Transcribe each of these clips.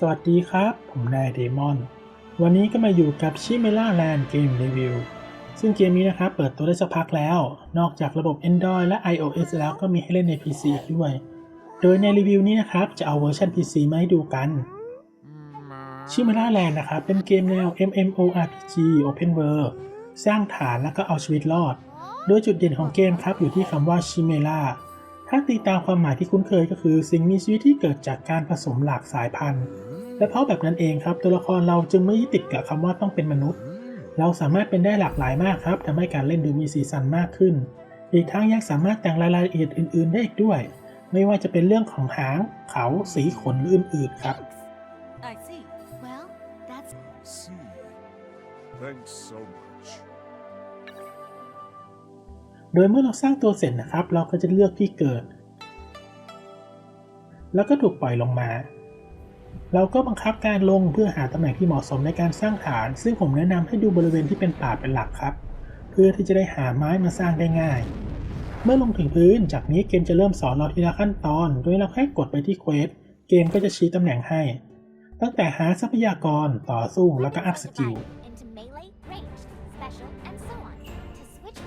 สวัสดีครับ ผมนายเดมอน วันนี้ก็มาอยู่กับชิเมล่าแลนด์เกมรีวิว ซึ่งเกมนี้นะครับเปิดตัวได้สักพักแล้ว นอกจากระบบ Android และ iOS แล้วก็มีให้เล่นใน PC อีด้วย โดยในรีวิวนี้นะครับ จะเอาเวอร์ชัน PC มาให้ดูกันชิเมล่าแลนด์นะครับ เป็นเกมแนว MMORPG Open World สร้างฐานแล้วก็เอาชีวิตรอด โดยจุดเด่นของเกมครับอยู่ที่คำว่าชิเมล่า ถ้าตีตามความหมายที่คุ้นเคยก็คือสิ่งมีชีวิตที่เกิดจากการผสมหลากสายพันธุ์ และเพราะแบบนั้นเองครับตัวละครเราจึงไม่ยึดติดกับคำว่าต้องเป็นมนุษย์ เราสามารถเป็นได้หลากหลายมากครับทำให้การเล่นดูมีสีสันมากขึ้น อีกทั้งยังสามารถแต่งรายละเอียดอื่น ๆ ได้อีกด้วย ไม่ว่าจะเป็นเรื่องของหาง เขา สีขนหรืออื่นๆครับ I see. Well, that's See. Thanks so much. โดยเมื่อเราสร้างตัวเสร็จนะครับ เราก็จะเลือกที่เกิด แล้วก็ถูกปล่อยลงมา เราก็บังคับการลงเพื่อหาตำแหน่งที่เหมาะสมในการสร้างฐาน ซึ่งผมแนะนำให้ดูบริเวณที่เป็นป่าเป็นหลักครับ เพื่อที่จะได้หาไม้มาสร้างได้ง่าย เมื่อลงถึงพื้น จากนี้เกมจะเริ่มสอนเราทีละขั้นตอน โดยเราแค่กดไปที่เควสเกมก็จะชี้ตำแหน่งให้ ตั้งแต่หาทรัพยากรต่อสู้แล้วก็อัพสกิล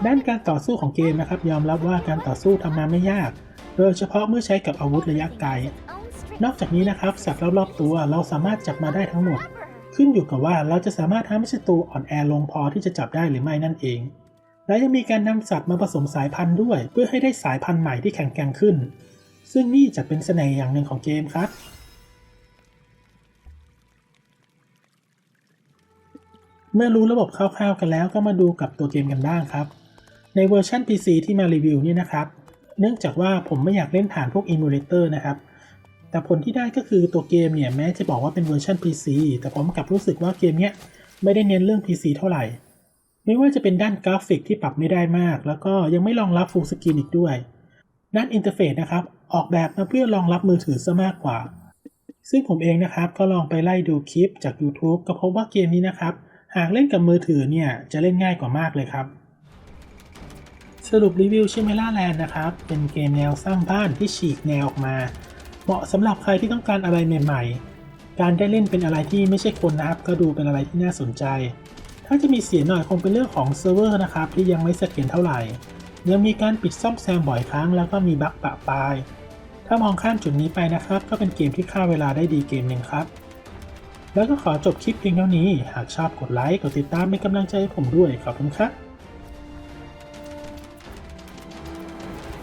ด้านการต่อสู้ของเกมนะครับ ยอมรับว่าการต่อสู้ทำมาไม่ยาก โดยเฉพาะเมื่อใช้กับอาวุธระยะไกล นอกจากนี้นะครับสัตว์รอบๆตัวเราสามารถจับมาได้ทั้งหมด ขึ้นอยู่กับว่าเราจะสามารถทำให้ศัตรูอ่อนแอลงพอที่จะจับได้หรือไม่นั่นเอง และยังมีการนำสัตว์มาผสมสายพันธุ์ด้วย เพื่อให้ได้สายพันธุ์ใหม่ที่แข็งแกร่งขึ้น ซึ่งนี่จะเป็นเสน่ห์อย่างหนึ่งของเกมครับเมื่อรู้ระบบคร่าวๆกันแล้วก็มาดูกับตัวเกมกันบ้างครับ ในเวอร์ชัน PC ที่มารีวิวนี่นะครับ เนื่องจากว่าผมไม่อยากเล่นผ่านพวก Emulator นะครับ แต่ผลที่ได้ก็คือตัวเกมเนี่ยแม้จะบอกว่าเป็นเวอร์ชัน PC แต่ผมกลับรู้สึกว่าเกมเนี้ยไม่ได้เน้นเรื่อง PC เท่าไหร่ ไม่ว่าจะเป็นด้านกราฟิกที่ปรับไม่ได้มาก แล้วก็ยังไม่รองรับ Full Screen อีกด้วย ด้านอินเทอร์เฟซนะครับออกแบบมาเพื่อรองรับมือถือซะมากกว่า ซึ่งผมเองนะครับก็ลองไปไล่ดูคลิปจาก YouTube ก็พบว่าเกมนี้นะครับ หากเล่นกับมือถือเนี่ยจะเล่นง่ายกว่ามากเลยครับ สรุปรีวิวชิเมล่าแลนด์นะครับ เป็นเกมแนวสร้างบ้านที่ฉีกแนวออกมา เหมาะสำหรับใครที่ต้องการอะไรใหม่ๆ การได้เล่นเป็นอะไรที่ไม่ใช่คนนะครับ ก็ดูเป็นอะไรที่น่าสนใจ ถ้าจะมีเสียหน่อยคงเป็นเรื่องของเซิร์ฟเวอร์นะครับ ที่ยังไม่เสถียรเท่าไหร่ ยังมีการปิดซ่อมแซมบ่อยครั้ง แล้วก็มีบั๊กปะปาย ถ้ามองข้ามจุดนี้ไปนะครับ ก็เป็นเกมที่ฆ่าเวลาได้ดีเกมหนึ่งครับ แล้วก็ขอจบคลิปเพียงเท่านี้ หากชอบกดไลค์ กดติดตามเป็นกำลังใจให้ผมด้วย ขอบคุณครับ